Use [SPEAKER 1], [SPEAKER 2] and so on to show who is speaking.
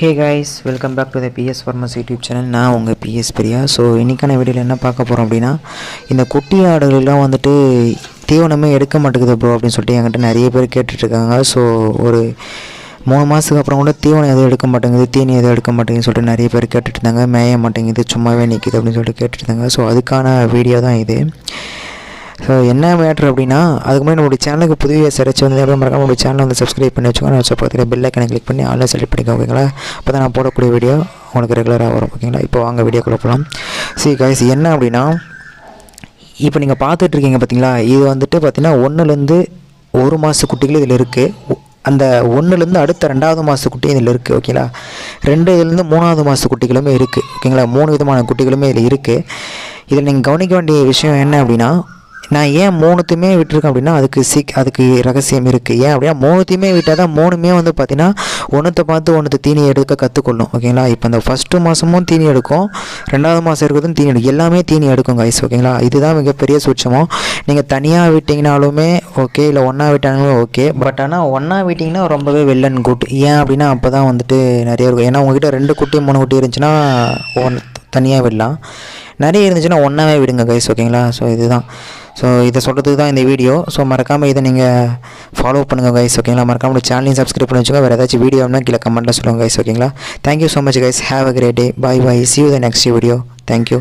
[SPEAKER 1] Hey guys welcome back to the PS farmers YouTube channel நான் உங்கள் PS Priya. So இன்றைக்கான வீடியோவில் என்ன பார்க்க போகிறோம் அப்படின்னா இந்த குட்டி ஆடுகள்லாம் வந்துட்டு தீவனமே எடுக்க மாட்டேங்குது ப்ரோ அப்படின்னு சொல்லிட்டு என்கிட்ட நிறைய பேர் கேட்டுட்ருக்காங்க ஸோ ஒரு மூணு மாதத்துக்கு அப்புறம் கூட தீவனம் எதுவும் எடுக்க மாட்டேங்குது தீனி எதுவும் எடுக்க மாட்டேங்குதுன்னு சொல்லிட்டு நிறைய பேர் கேட்டுட்டு இருந்தாங்க. மேய மாட்டேங்குது சும்மாவே நிற்கிது அப்படின்னு சொல்லிட்டு கேட்டுட்டு இருந்தாங்க. ஸோ அதுக்கான வீடியோ தான் இது. ஸோ என்ன மேட்ரு அப்படின்னா அதுக்கு முன்னாடி நம்மளுடைய சேனலுக்கு புதிய சிறச்சி வந்து எப்படி மறக்காம நம்மளுடைய சேனலை வந்து சப்ஸ்கிரைப் பண்ணி வச்சுக்கோங்க. நான் பக்கத்தில் பெல் ஐக்கனை கிளிக் பண்ணி ஆன்லைன் செலக்ட் பண்ணிக்கோ ஓகேங்களா அப்போ தான் நான் போடக்கூடிய வீடியோ உங்களுக்கு ரெகுலராக வரும் ஓகேங்களா இப்போ வாங்க வீடியோ போகலாம் சரி கைஸ் என்ன அப்படின்னா இப்போ நீங்கள் பார்த்துட்ருக்கீங்க பார்த்தீங்களா இது வந்துட்டு பார்த்தீங்கன்னா ஒன்றுலேருந்து ஒரு மாத குட்டிகள் இதில் இருக்குது அந்த ஒன்றுலேருந்து அடுத்த ரெண்டாவது மாத குட்டி இதில் இருக்குது ஓகேங்களா ரெண்டு இதுலேருந்து மூணாவது மாத குட்டிகளுமே இருக்குது ஓகேங்களா மூணு விதமான குட்டிகளுமே இதில் இருக்குது இதில் நீங்கள் கவனிக்க வேண்டிய விஷயம் என்ன அப்படின்னா நான் ஏன் மூணுத்தையுமே விட்டுருக்கேன் அப்படின்னா அதுக்கு சீக் அதுக்கு ரகசியம் இருக்குது ஏன் அப்படின்னா மூணுத்தையுமே விட்டால் தான் மூணுமே வந்து பார்த்தீங்கன்னா ஒன்றுத்தை பார்த்து ஒன்றுத்தை தீனி எடுக்க கற்றுக்கொள்ளும் ஓகேங்களா இப்போ இந்த ஃபஸ்ட்டு மாதமும் தீனி எடுக்கும் ரெண்டாவது மாதம் இருக்கிறதும் தீனி எடுக்கும். எல்லாமே தீனி எடுக்கும் கைஸ் ஓகேங்களா இதுதான் மிகப்பெரிய சூட்சமும். நீங்கள் தனியாக விட்டிங்கனாலுமே ஓகே இல்லை ஒன்றா விட்டாலுமே ஓகே பட் ஆனால் ஒன்றா விட்டிங்கன்னா ரொம்பவே வெல் அண்ட் குட் ஏன் அப்படின்னா அப்போ தான் வந்துட்டு நிறைய இருக்கும். ஏன்னா உங்ககிட்ட ரெண்டு குட்டி மூணு குட்டி இருந்துச்சுன்னா ஒன் தனியாக விடலாம். நிறைய இருந்துச்சுன்னா ஒன்றாவே விடுங்க கைஸ் ஓகேங்களா ஸோ இதுதான். ஸோ இதை சொல்கிறதுக்கு தான் இந்த வீடியோ ஸோ மறக்காமல் இதை நீங்கள் ஃபாலோ பண்ணுங்கள் கைஸ் ஓகேங்களா மறக்காமல் சேனலையும் சப்ஸ்கிரைப் பண்ணி வச்சுக்கோங்க. வேறு ஏதாச்சும் வீடியோ கீழே கமெண்ட்டில் சொல்லுங்கள் கைஸ் ஓகேங்களா thank you so much guys have a great day bye bye see you the next video thank you